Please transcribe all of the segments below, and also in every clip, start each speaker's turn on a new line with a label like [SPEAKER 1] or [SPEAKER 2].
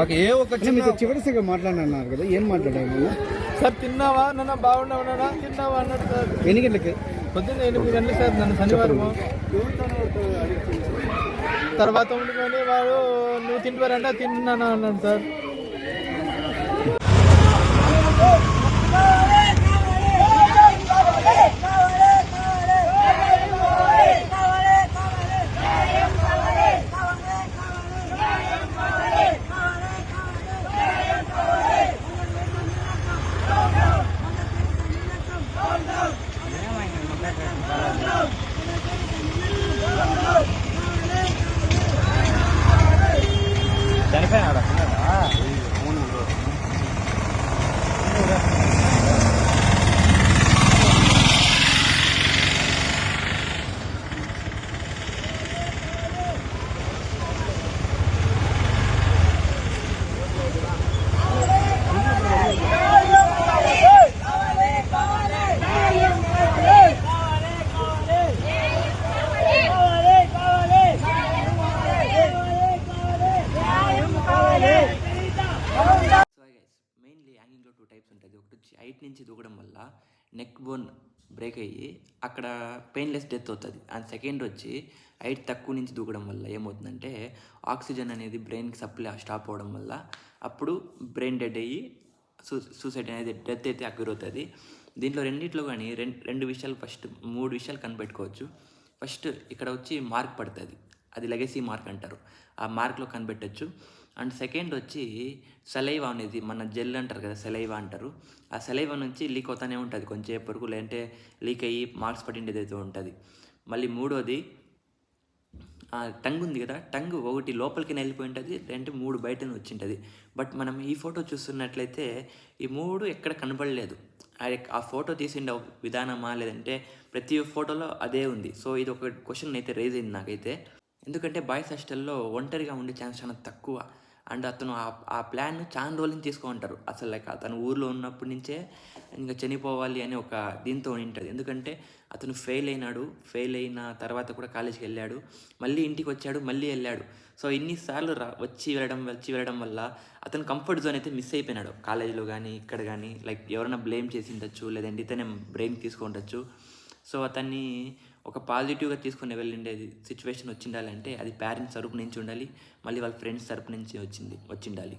[SPEAKER 1] నన్ను
[SPEAKER 2] మాకు ఏ
[SPEAKER 3] అంటే
[SPEAKER 2] చిన్న
[SPEAKER 3] చివరిసిగా మాట్లాడినారు కదా ఏం మాట్లాడారు
[SPEAKER 1] సార్ తిన్నావా? నన్ను బాగున్నావునా తిన్నావా అన్నాడు సార్.
[SPEAKER 3] ఎన్ని గంటలకి?
[SPEAKER 1] పొద్దున్న ఎనిమిది గంటలు సార్ నన్ను శనివారం. తర్వాత ఉండుకొని వాడు నువ్వు తింటారంటే తిన్నాను? అన్నాడు సార్.
[SPEAKER 4] సో టూ టైప్స్ ఉంటుంది ఒకటి వచ్చి హైట్ నుంచి దూకడం వల్ల నెక్ బోన్ బ్రేక్ అయ్యి అక్కడ పెయిన్లెస్ డెత్ అవుతుంది. అండ్ సెకండ్ వచ్చి హైట్ తక్కువ నుంచి దూకడం వల్ల ఏమవుతుందంటే ఆక్సిజన్ అనేది బ్రెయిన్కి సప్లై స్టాప్ అవ్వడం వల్ల అప్పుడు బ్రెయిన్ డెడ్ అయ్యి సూ సూసైడ్ అనేది డెత్ అయితే అక్యూర్ అవుతుంది దీంట్లో రెండిట్లో కానీ రెండు రెండు విషయాలు ఫస్ట్ మూడు విషయాలు కనిపెట్టుకోవచ్చు. ఫస్ట్ ఇక్కడ వచ్చి మార్క్ పడుతుంది. అది లెగసీ మార్క్ అంటారు. ఆ మార్క్లో కనిపెట్టచ్చు. అండ్ సెకండ్ వచ్చి సెలైవా అనేది మన జెల్ అంటారు కదా సెలైవా అంటారు. ఆ సెలైవా నుంచి లీక్ అవుతానే ఉంటుంది కొంచెం వరకు లేదంటే లీక్ అయ్యి మార్క్స్ పడిండేది అయితే ఉంటుంది. మళ్ళీ మూడోది ఆ టంగ్ ఉంది కదా టంగ్ ఒకటి లోపలికి వెళ్ళిపోయి ఉంటుంది లేదంటే మూడు బయట వచ్చి ఉంటుంది. బట్ మనం ఈ ఫోటో చూస్తున్నట్లయితే ఈ మూడు ఎక్కడ కనబడలేదు. ఆ ఆ ఫోటో తీసిండే విధానమా లేదంటే ప్రతి ఫోటోలో అదే ఉంది. సో ఇది ఒక క్వశ్చన్ అయితే రేజ్ అయింది నాకైతే. ఎందుకంటే బాయ్స్ హాస్టల్లో ఒంటరిగా ఉండే ఛాన్స్ చాలా తక్కువ. అండ్ అతను ఆ ప్లాన్ చాలా రోజుల నుంచి తీసుకుంటారు అసలు లైక్ అతను ఊర్లో ఉన్నప్పటి నుంచే ఇంకా చనిపోవాలి అని ఒక దీంతో ఉంటుంది ఎందుకంటే అతను ఫెయిల్ అయినాడు. ఫెయిల్ అయిన తర్వాత కూడా కాలేజీకి వెళ్ళాడు. మళ్ళీ ఇంటికి వచ్చాడు. మళ్ళీ వెళ్ళాడు. సో ఇన్నిసార్లు రా వచ్చి వెళ్ళడం వచ్చి వెళ్ళడం వల్ల అతను కంఫర్ట్ జోన్ అయితే మిస్ అయిపోయినాడు. కాలేజీలో కానీ ఇక్కడ కానీ లైక్ ఎవరైనా బ్లేమ్ చేసి ఉండొచ్చు. లేదంటే ఇతనే బ్రెయిన్ తీసుకుంటచ్చు సో అతన్ని ఒక పాజిటివ్గా తీసుకుని వెళ్ళిండేది సిచ్యువేషన్ వచ్చిండాలంటే అది పేరెంట్స్ తరపు నుంచి ఉండాలి మళ్ళీ వాళ్ళ ఫ్రెండ్స్ తరపు నుంచి వచ్చింది వచ్చిండాలి.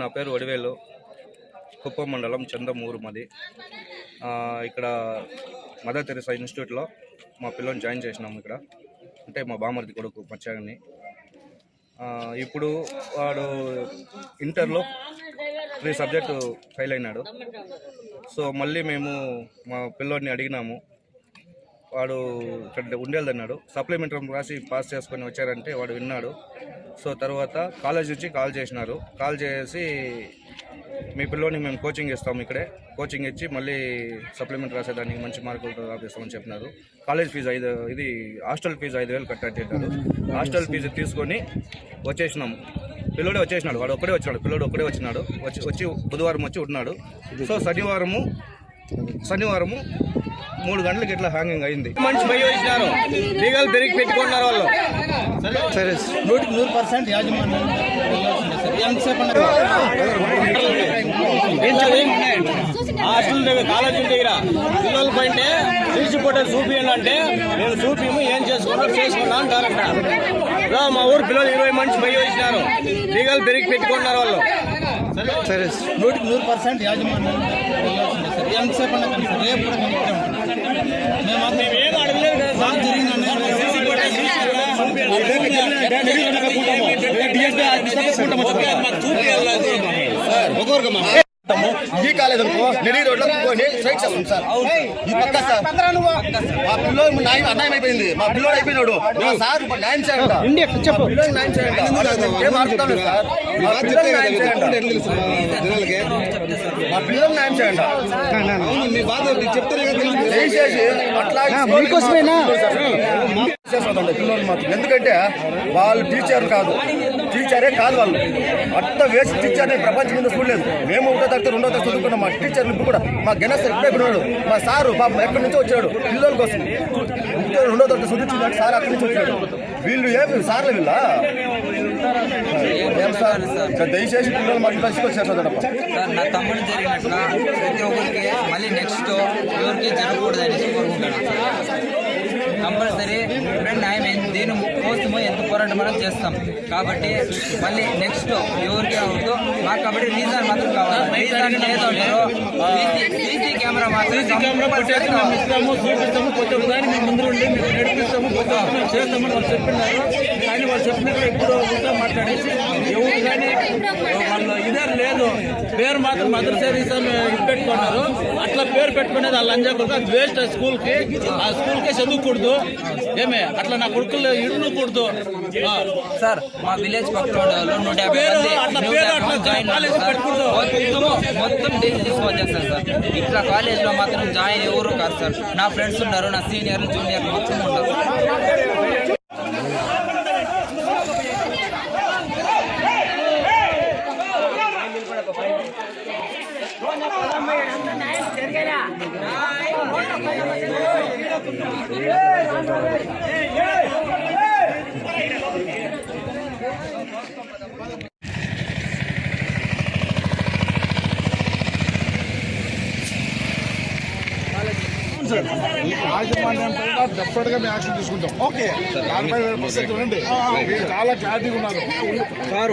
[SPEAKER 2] నా పేరు వడివేలు కుప్పం మండలం చందమూరు మాది ఇక్కడ మదర్ తెరసా ఇన్స్టిట్యూట్లో మా పిల్లని జాయిన్ చేసినాము ఇక్కడ. అంటే మా బామర్ది కొడుకు మచ్చాగని ఇప్పుడు వాడు ఇంటర్లో త్రీ సబ్జెక్టు ఫెయిల్ అయినాడు. సో మళ్ళీ మేము మా పిల్లోడిని అడిగినాము. వాడు ఇక్కడ ఉండేదన్నాడు సప్లిమెంటరీ రాసి పాస్ చేసుకొని వచ్చారంటే వాడు విన్నాడు. సో తర్వాత కాలేజ్ నుంచి కాల్ చేసినారు. కాల్ చేసి మీ పిల్లోని మేము కోచింగ్ ఇస్తాం ఇక్కడే. కోచింగ్ ఇచ్చి మళ్ళీ సప్లిమెంట్ రాసేదానికి మంచి మార్కులతో రాపిస్తామని చెప్పినారు. కాలేజ్ ఫీజు ఐదు ఇది హాస్టల్ ఫీజు ఐదు వేలు కట్టారు చెప్పారు. హాస్టల్ ఫీజు తీసుకొని వచ్చేసినాం. పిల్లోడే వచ్చేసినాడు. వాడు ఒక్కడే వచ్చినాడు. పిల్లోడు ఒక్కడే వచ్చినాడు. వచ్చి వచ్చి బుధవారం వచ్చి ఉన్నాడు సో శనివారము శనివారము మూడు గంటలకి ఇట్లా హ్యాంగింగ్ అయింది.
[SPEAKER 5] మంచి భయ వచ్చినారు లీగల్ పెరిగి పెట్టుకున్నారు వాళ్ళు.
[SPEAKER 3] సరే.
[SPEAKER 1] నూటికి నూరు పర్సెంట్ యాజమాన్యం
[SPEAKER 5] హాస్టల్ దగ్గర కాలేజీ దగ్గర పిల్లలు సీసీ ఫోటోలు చూపియండి అంటే నేను చూపిము ఏం చేసుకోను కోర్స్ చేసుకున్నా అంటారంట రా, మా ఊరు పిల్లలు ఇరవై మంది పోయి వచ్చినారు లీగల్ బెరిక్ పెట్టుకున్నారు వాళ్ళు.
[SPEAKER 3] సరే
[SPEAKER 1] నూటికి నూరు పర్సెంట్ యాజమాన్యం వెళ్ళాల్సిందే సార్ ఎంతసేపు అన్నా కానీ సార్ రేపు కూడా మేము ఇక్కడే ఉంటాం మేము అంతా బాగా జరిగిందని
[SPEAKER 6] ఈ కాలేదు అనుకో నెడి రోడ్లో పోయి స్ట్రైక్ చేస్తాం సార్. ఈ పక్క సార్. మా పిల్లోడు న్యాయం అన్యాయం అయిపోయింది. మా పిల్లోడు అయిపోయినాడు. మా సార్ న్యాయం చేయండి పిల్లోడు న్యాయం చేయండి ఏం సార్. మా పిల్లలు న్యాయం చేయండి మా పిల్లలు న్యాయం చేయండి దయచేసి అట్లా చేసేదండి పిల్లలు మాత్రం. ఎందుకంటే వాళ్ళు టీచర్ కాదు. టీచరే కాదు వాళ్ళు. అంత వేస్ట్ టీచర్ ప్రపంచం మీద చూడలేదు మేము ఒకటో తరగతి రెండో తరగతి చదువుకున్నాం మా టీచర్లు ఇప్పుడు కూడా మా గణేష్ ఎక్కడ ఉన్నాడు మా సారు పాపం ఎక్కడి నుంచో వచ్చాడు. పిల్లల కోసం. రెండో తరగతి చదువుతున్నాడు. సార్ అక్కడి నుంచి వచ్చాడు. వీళ్ళు ఏమి సార్లు వీళ్ళ? సార్? దయచేసి పిల్లలు మాకు తీసుకొచ్చేస్తుందన్నప్ప
[SPEAKER 7] సార్ నా తమ్ముడు జరిగినట్టు ప్రతి ఒక్కరికి మళ్ళీ నెక్స్ట్ ఎవరికి జరగకూడదు అనేసి కోరుకుంటాను కంపల్సరీ ఫ్రెండ్ ఎంత- దేని కోసమో ఎంత పోరాటం మనం చేస్తాం. కాబట్టి మళ్ళీ నెక్స్ట్ ఎవరికి అవద్దు మాకు కాబట్టి రీజన్ మాత్రం కావాలి. రీజన్ ఏదో సీసీ కెమెరా పెట్టేసి
[SPEAKER 1] మేము ఇస్తాము చూపిస్తాము కొంచెం దాన్ని మేము ముందు ఉండి మేము నడిపిస్తాము కొంచెం మేము చేస్తామని వాళ్ళు చెప్పినారు. కానీ వాళ్ళు చెప్పినప్పుడు ఎప్పుడు ఉంటా మాట్లాడేసి ఎవరు కానీ వాళ్ళ ఇదే లేదు. పేరు మాత్రం మదర్ సర్వీస్ అని పెట్టుకున్నారు. అట్లా పేరు పెట్టుకునేది వాళ్ళ కొడుకు అది వేస్ట్ ఆ స్కూల్కి ఆ స్కూల్కే చదువుకూడదు. ఏమే అట్లా నా కొడుకులు ఇడునకూడదు కూడదు
[SPEAKER 7] సార్ మా విలేజ్ పక్కన నూట యాభై మంది మొత్తం తీసుకొచ్చేస్తారు సార్ ఇట్లా కాలేజ్లో మాత్రం జాయిన్ ఎవరు కాదు సార్. నా ఫ్రెండ్స్ ఉన్నారు నా సీనియర్లు జూనియర్లు మొత్తం ఉంటారు
[SPEAKER 8] డెఫినెట్గా మేము యాక్షన్ తీసుకుంటాం ఓకే దానిపై ఉండండి మీరు చాలా క్లారిటీగా ఉన్నారు సార్.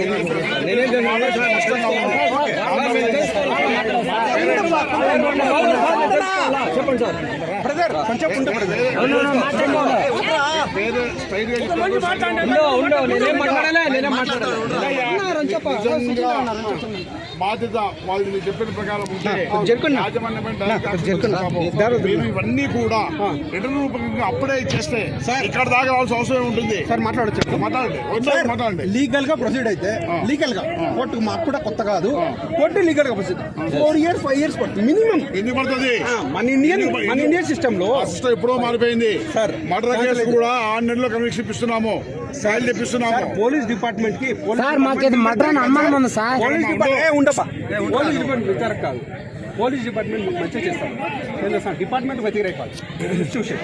[SPEAKER 8] చెప్పండి సార్ బ్రదర్ కొంచెం బాధ్యత వాళ్ళు చెప్పిన ప్రకారం ఉంటే యాజమాన్యం ఇవన్నీ కూడా రిటర్న్ రూపంగా అప్పుడే ఇచ్చేస్తే ఇక్కడ దాకా రావాల్సిన అవసరం ఉంటుంది
[SPEAKER 3] సార్ మాట్లాడచ్చు.
[SPEAKER 8] మాట్లాడండి. మాట్లాడండి.
[SPEAKER 3] లీగల్గా ప్రొసీడ్ అయితే లీగల్గా కోర్టు మాకు కూడా కొత్త కాదు. కోర్టు లీగల్గా proceed four years five years పడుతుంది మినిమం.
[SPEAKER 8] ఎన్ని పడుతుంది?
[SPEAKER 3] మన ఇండియన్ మన ఇండియన్
[SPEAKER 8] సిస్టమ్లో సిస్టమ్ ఎప్పుడో మారిపోయింది.
[SPEAKER 3] సార్,
[SPEAKER 8] మర్డర్ కేసు కూడా ఆరు నెలల్లో కన్విక్షన్ ఇప్పిస్తున్నాము. ఫైల్ తెప్పిస్తున్నాము.
[SPEAKER 3] పోలీస్ డిపార్ట్మెంట్కి
[SPEAKER 9] సార్ మాకేది మడ్రన్ అనుమానం ఉంది సార్.
[SPEAKER 3] పోలీస్ డిపార్ట్మెంట్ ఏ ఉండపా. పోలీస్ డిపార్ట్మెంట్ కాదు. పోలీస్ డిపార్ట్మెంట్ మంచిగా చేస్తారు ఏదో సార్ డిపార్ట్మెంట్ వ్యతిరేకాలు ఇన్స్టిట్యూషన్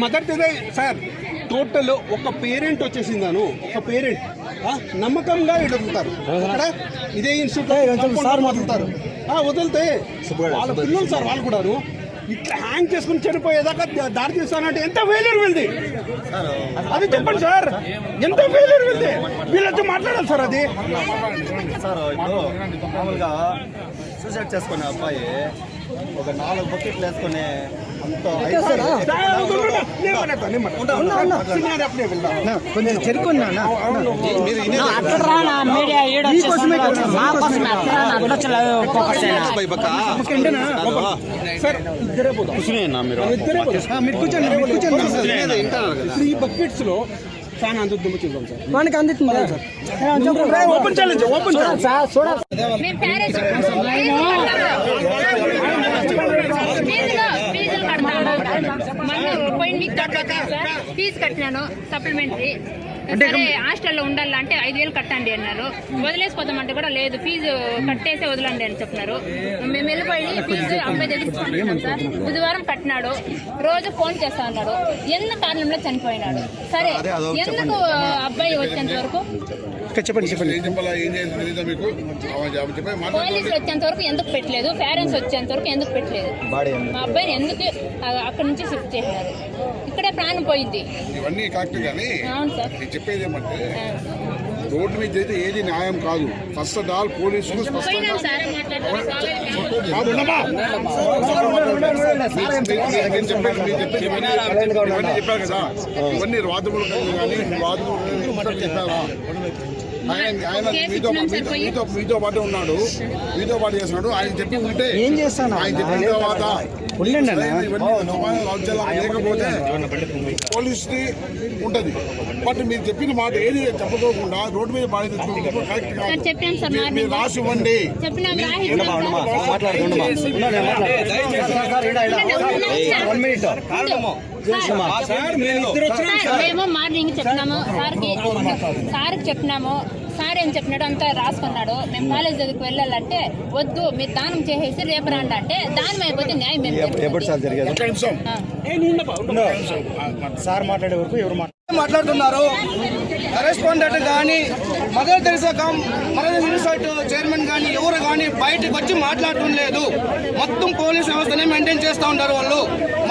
[SPEAKER 3] మదర్ తెరే సార్ టోటల్ ఒక పేరెంట్ వచ్చేసిందాను ఒక పేరెంట్. నమ్మకంగా అక్కడ ఇదే ఇన్స్టిట్యూట్ సార్ మాట్లాడతారు వదిలితే వాళ్ళ పిల్లలు సార్ వాళ్ళు కూడాను ఇట్లా హ్యాంగ్ చేసుకుని చనిపోయేదాకా దారి తీస్తానంటే ఎంత ఫెయిల్యూర్ వెళ్ది అది చెప్పండి సార్. ఎంత ఫెయిల్యూర్ వెళ్ది వీళ్ళతో మాట్లాడాలి సార్ అది.
[SPEAKER 6] సార్ మామూలుగా సూసైడ్ చేసుకునే అబ్బాయి ఒక నాలుగు బకెట్లు వేసుకుని అంత
[SPEAKER 3] కొంచెం చెరుకున్నా మీరు కూర్చోండి ఈ బకెట్స్లో ఫ్యాన్ అందుతుంది చూద్దాం సార్.
[SPEAKER 9] మనకి అందుతుంది
[SPEAKER 3] sir. Open challenge open
[SPEAKER 9] sir
[SPEAKER 10] fees కట్టినాను సప్లిమెంటరీ సరే హాస్టల్లో ఉండాలంటే ఐదు వేలు కట్టండి అన్నారు. వదిలేసిపోతామంటే కూడా లేదు. ఫీజు కట్టేసే వదలండి అని చెప్పినారు. మేము వెళ్ళిపోయి ఫీజు అబ్బాయి దగ్గర సార్. బుధవారం కట్టినాడు. రోజు ఫోన్ చేస్తా అన్నాడు ఎన్న కారణంలో చనిపోయినాడు? సరే ఎందుకు అబ్బాయి వచ్చేంత వరకు?
[SPEAKER 3] చెప్పండి
[SPEAKER 10] పోలీసులు వచ్చేంత వరకు ఎందుకు పెట్టలేదు? పేరెంట్స్ వచ్చేంత వరకు ఎందుకు పెట్టలేదు? మా అబ్బాయిని ఎందుకు అక్కడి నుంచి షిఫ్ట్ చేసినారు ప్రాణం పోయింది.
[SPEAKER 8] ఇవన్నీ కరెక్ట్ కానీ నేను చెప్పేది ఏమంటే రోడ్డు మీద అయితే ఏది న్యాయం కాదు. ఫస్ట్ ఆఫ్ ఆల్ పోలీసులు స్పష్టంగా చెప్పారు కదా. ఇవన్నీ వాదములు కానీ వాదములు చెప్పారా ఆయన మీతో మీతో మీతో పాటు ఉన్నాడు. మీతో పాటు చేస్తున్నాడు. ఆయన చెప్పి ఉంటే
[SPEAKER 9] ఏం చేస్తాను?
[SPEAKER 8] ఆయన చెప్పిన తర్వాత లేకపోతే పోలీసుది ఉంటది. బట్ మీరు చెప్పిన మాట ఏది చెప్పకోకుండా రోడ్డు మీద బాడీ తెచ్చుకోవడం కరెక్ట్
[SPEAKER 10] సార్
[SPEAKER 8] కాదు
[SPEAKER 10] చెప్పాను సార్
[SPEAKER 8] మీరు- రాసి ఇవ్వండి.
[SPEAKER 10] చెప్పినాం మేము మార్నింగ్ చెప్పినాము. సార్కి సార్కి చెప్పినాము. సార్ ఏం చెప్పినాడు అంతా రాసుకున్నాడు. మేము కాలేజ్ దగ్గరికి వెళ్ళాలంటే వద్దు మీరు దానం చేసేసి రేపు రండి అంటే దానం అయిపోతే న్యాయం
[SPEAKER 9] ఎప్పుడు సార్ జరిగేది? సార్ మాట్లాడే వరకు ఎవరు మాట్లాడారు
[SPEAKER 5] మాట్లాడుతున్నారు? కరెస్పాండెంట్ కానీ మదర్ తెరిసా కామ్ మదర్ యూనివర్సిటీ చైర్మన్ కానీ ఎవరు కానీ బయటకు వచ్చి మాట్లాడటం లేదు. మొత్తం పోలీస్ వ్యవస్థనే మెయింటైన్ చేస్తూ ఉంటారు వాళ్ళు.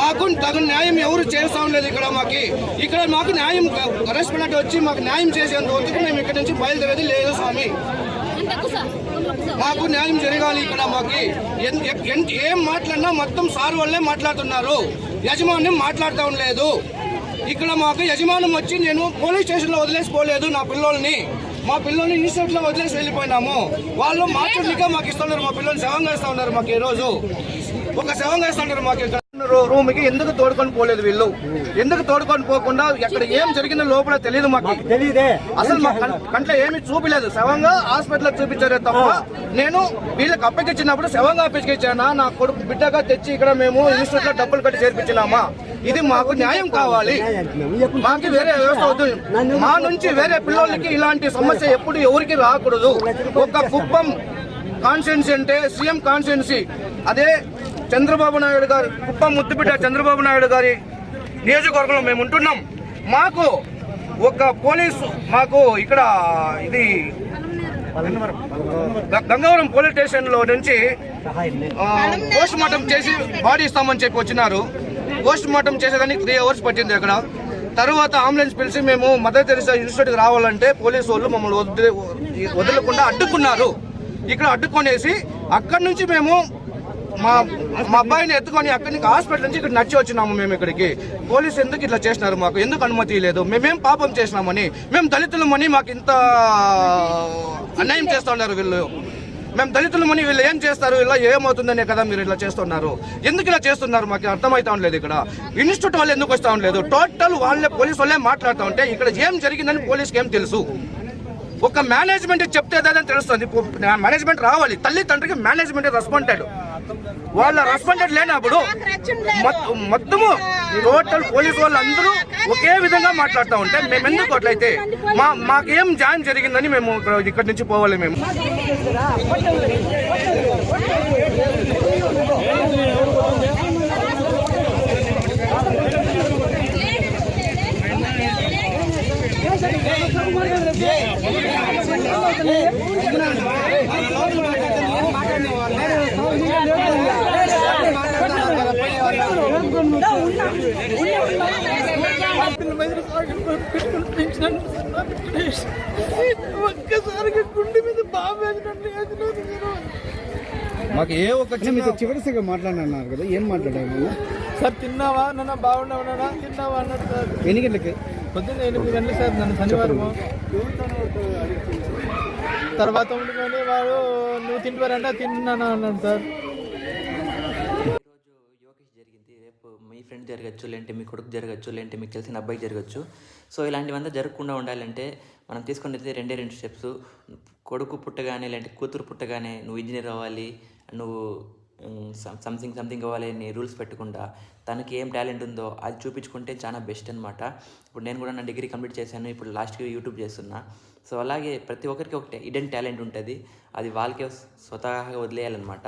[SPEAKER 5] మాకు తగు న్యాయం ఎవరు చేస్తూ లేదు ఇక్కడ మాకు. ఇక్కడ మాకు న్యాయం కరెస్పాండెంట్ వచ్చి మాకు న్యాయం చేసేందుకు మేము ఇక్కడ నుంచి బయలుదేరేది లేదు స్వామి. మాకు న్యాయం జరగాలి ఇక్కడ మాకు. ఏం మాట్లాడినా మొత్తం సార్ వాళ్ళే మాట్లాడుతున్నారు. యజమాని మాట్లాడటం లేదు. ఇక్కడ మాకు యజమానం వచ్చి నేను పోలీస్ స్టేషన్లో వదిలేసిపోలేదు నా పిల్లల్ని. మా పిల్లల్ని ఇన్స్టిట్యూట్లో వదిలేసి వెళ్ళిపోయినాము. వాళ్ళు మాట్లాడలిగా మాకు ఇస్తున్నారు మా పిల్లల్ని శవంగా ఇస్తా ఉన్నారు మాకు ఈ రోజు ఒక శవంగా ఇస్తా ఉన్నారు మాకు ఇక్కడ. రూమ్కి ఎందుకు తోడుకొని పోలేదు వీళ్ళు? ఎందుకు తోడుకొని పోకుండా ఎక్కడ ఏం జరిగిందో లోపల తెలియదు మాకు.
[SPEAKER 9] తెలియదే
[SPEAKER 5] అసలు మా కంట్లో ఏమీ చూపిలేదు. శవంగా హాస్పిటల్ చూపించారే తప్ప నేను వీళ్ళకి అప్పగించినప్పుడు శవంగా అప్పగించానా నా కొడుకు బిడ్డగా తెచ్చి ఇక్కడ మేము ఇన్స్టిట్యూట్లో డబ్బులు కట్టి చేర్పించినామా? ఇది మాకు న్యాయం కావాలి. మాకు వేరే వ్యవస్థ వద్దు. మా నుంచి వేరే పిల్లలకి ఇలాంటి సమస్య ఎప్పుడు ఎవరికి రాకూడదు. ఒక కుప్పం కాన్స్టిట్యున్సీ అంటే సీఎం కాన్స్టిట్యున్సీ. అదే చంద్రబాబు నాయుడు గారు కుప్పం ముద్దుబిడ్డ చంద్రబాబు నాయుడు గారి నియోజకవర్గంలో మేము ఉంటున్నాం. మాకు ఒక పోలీసు మాకు ఇక్కడ ఇది గంగవరం పోలీస్ స్టేషన్లో నుంచి పోస్ట్ మార్టం చేసి బాడీ ఇస్తామని చెప్పి వచ్చినారు. పోస్ట్ మార్టం చేసేదానికి త్రీ అవర్స్ పట్టింది అక్కడ. తర్వాత అంబులెన్స్ పిలిచి మేము మదర్ తెరిసా ఇన్స్టిట్యూట్కి రావాలంటే పోలీసు వాళ్ళు మమ్మల్ని వదిలే వదలకుండా అడ్డుకున్నారు. ఇక్కడ అడ్డుకొనేసి అక్కడి నుంచి మేము మా మా అబ్బాయిని ఎత్తుకొని అక్కడి నుంచి హాస్పిటల్ నుంచి ఇక్కడ నడిచి వచ్చినాము మేము ఇక్కడికి. పోలీసు ఎందుకు ఇట్లా చేసినారు మాకు? ఎందుకు అనుమతి లేదు? మేమేం పాపం చేసినామని మేము దళితులమని మాకు ఇంత అన్యాయం చేస్తున్నారు వీళ్ళు. మేము దళితులమని వీళ్ళు ఏం చేస్తారు? ఇలా ఏమవుతుందనే కదా మీరు ఇట్లా చేస్తున్నారు. ఎందుకు ఇలా చేస్తున్నారు? మాకు అర్థమవుతా ఉండలేదు ఇక్కడ. ఇన్స్టిట్యూట్ వాళ్ళు ఎందుకు వస్తూ ఉండలేదు? టోటల్ వాళ్ళే పోలీసు వాళ్ళే మాట్లాడుతూ ఉంటే ఇక్కడ ఏం జరిగిందని పోలీస్కి ఏం తెలుసు? ఒక మేనేజ్మెంట్ చెప్తే దాని తెలుస్తుంది. మేనేజ్మెంట్ రావాలి. తల్లి తండ్రికి మేనేజ్మెంట్ రెస్పాండెడ్ వాళ్ళ రెస్పాండెడ్ లేనప్పుడు మొత్తము టోటల్ పోలీసు వాళ్ళు అందరూ ఒకే విధంగా మాట్లాడుతూ ఉంటే మేము ఎందుకు అట్లయితే? మా మాకేం జాయిన్ జరిగిందని మేము ఇక్కడ- ఇక్కడి నుంచి పోవాలి మేము. మాకు ఏ ఒక
[SPEAKER 9] మీతో చివరిసరిగా మాట్లాడినారు కదా ఏం మాట్లాడాము
[SPEAKER 11] సార్ తిన్నావా? నన్ను బాగున్నావు నాన్న? తిన్నావా అన్నాడు సార్.
[SPEAKER 9] ఎన్ని గంటలకి?
[SPEAKER 11] పొద్దున్న ఎనిమిది గంటలు సార్ నన్ను శనివారం. తర్వాత ఉండుకొని వాడు నువ్వు తింటువారంటే తిన్నాను అన్నాడు సార్.
[SPEAKER 4] జరిగింది రేపు మీ ఫ్రెండ్ జరగచ్చు లేదంటే మీ కొడుకు జరగచ్చు లేదంటే మీకు తెలిసిన అబ్బాయి జరగచ్చు. సో ఇలాంటివంతా జరగకుండా ఉండాలంటే మనం తీసుకునేది రెండే రెండు స్టెప్స్ కొడుకు పుట్టగానే లేదంటే కూతురు పుట్టగానే నువ్వు ఇంజనీర్ అవ్వాలి నువ్వు సంథింగ్ సంథింగ్ అవ్వాలి అని రూల్స్ పెట్టకుండా తనకి ఏం టాలెంట్ ఉందో అది చూపించుకుంటే చాలా బెస్ట్ అనమాట ఇప్పుడు నేను కూడా నా డిగ్రీ కంప్లీట్ చేశాను ఇప్పుడు లాస్ట్కి యూట్యూబ్ చేస్తున్నా. సో అలాగే ప్రతి ఒక్కరికి ఒక ఇడెన్ టాలెంట్ ఉంటుంది. అది వాళ్ళకే స్వతహాగా వదిలేయాలన్నమాట.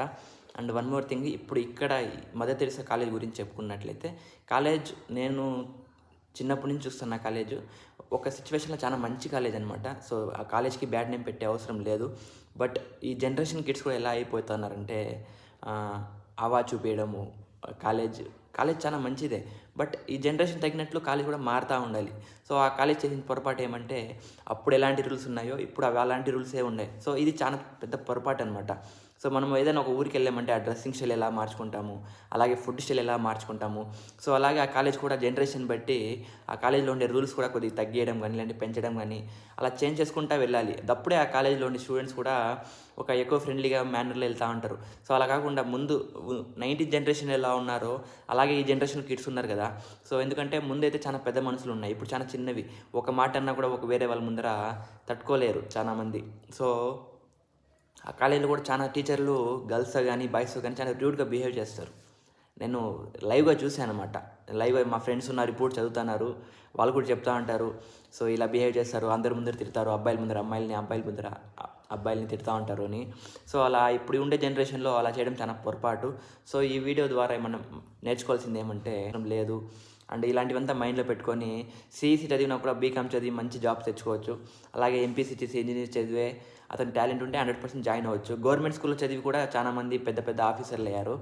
[SPEAKER 4] అండ్ వన్ మోర్ థింగ్ ఇప్పుడు ఇక్కడ మదర్ తెరిసా కాలేజ్ గురించి చెప్పుకున్నట్లయితే కాలేజ్ నేను చిన్నప్పటి నుంచి చూస్తున్న కాలేజ్ ఒక సిచ్యువేషన్లో చాలా మంచి కాలేజ్ అనమాట సో ఆ కాలేజ్కి బ్యాడ్ నేమ్ పెట్టే అవసరం లేదు. బట్ ఈ జనరేషన్ కిడ్స్ కూడా ఎలా అయిపోతున్నారంటే అవా హవా చూపించడము కాలేజ్ కాలేజ్ చాలా మంచిదే. బట్ ఈ జనరేషన్ తగినట్లు కాలేజ్ కూడా మారుతూ ఉండాలి. సో ఆ కాలేజ్ చేసిన పొరపాటు ఏమంటే అప్పుడు ఎలాంటి రూల్స్ ఉన్నాయో ఇప్పుడు అవి అలాంటి రూల్సే ఉన్నాయి. సో ఇది చాలా పెద్ద పొరపాటు అనమాట సో మనం ఏదైనా ఒక ఊరికి వెళ్ళామంటే ఆ డ్రెస్సింగ్ స్టైల్ ఎలా మార్చుకుంటాము? అలాగే ఫుడ్ స్టైల్ ఎలా మార్చుకుంటాము? సో అలాగే ఆ కాలేజ్ కూడా జనరేషన్ బట్టి ఆ కాలేజ్లో ఉండే రూల్స్ కూడా కొద్దిగా తగ్గేయడం కానీ లేదంటే పెంచడం కానీ అలా చేంజ్ చేసుకుంటా వెళ్ళాలి. అప్పుడే ఆ కాలేజ్లో ఉండే స్టూడెంట్స్ కూడా ఒక ఎక్కువ ఫ్రెండ్లీగా మేనర్లో వెళ్తూ ఉంటారు. సో అలా కాకుండా ముందు నైన్టీ జనరేషన్ ఎలా ఉన్నారో అలాగే ఈ జనరేషన్ కిడ్స్ ఉన్నారు కదా. సో ఎందుకంటే ముందైతే చాలా పెద్ద మనుషులు ఉన్నాయి. ఇప్పుడు చాలా చిన్నవి. ఒక మాట అన్నా కూడా ఒక వేరే వాళ్ళ ముందర తట్టుకోలేరు చాలామంది. సో ఆ కాలేజీలో కూడా చాలా టీచర్లు గర్ల్స్ కానీ బాయ్స్ కానీ చాలా ర్యూడ్గా బిహేవ్ చేస్తారు. నేను లైవ్గా చూశాను అనమాట లైవ్గా మా ఫ్రెండ్స్ ఉన్నారు ఇప్పుడు చదువుతున్నారు వాళ్ళు కూడా చెప్తా ఉంటారు. సో ఇలా బిహేవ్ చేస్తారు అందరి ముందర తిడతారు అబ్బాయిల ముందర అమ్మాయిలని అబ్బాయిల ముందర అబ్బాయిలని తిడతా ఉంటారు అని. సో అలా ఇప్పుడు ఉండే జనరేషన్లో అలా చేయడం చాలా పొరపాటు. సో ఈ వీడియో ద్వారా మనం నేర్చుకోవాల్సింది ఏమంటే లేదు. అండ్ ఇలాంటివంతా మైండ్లో పెట్టుకొని సిఈసి చదివినా కూడా బీకామ్ చదివి మంచి జాబ్ తెచ్చుకోవచ్చు. అలాగే ఎంపీసీటీసీ ఇంజనీర్ చదివే అతని టాలెంట్ ఉంటే హండ్రెడ్ పర్సెంట్ జాయిన్ అవ్వచ్చు. గవర్నమెంట్ స్కూల్లో చదివి కూడా చాలా మంది పెద్ద పెద్ద ఆఫీసర్లు అయ్యారు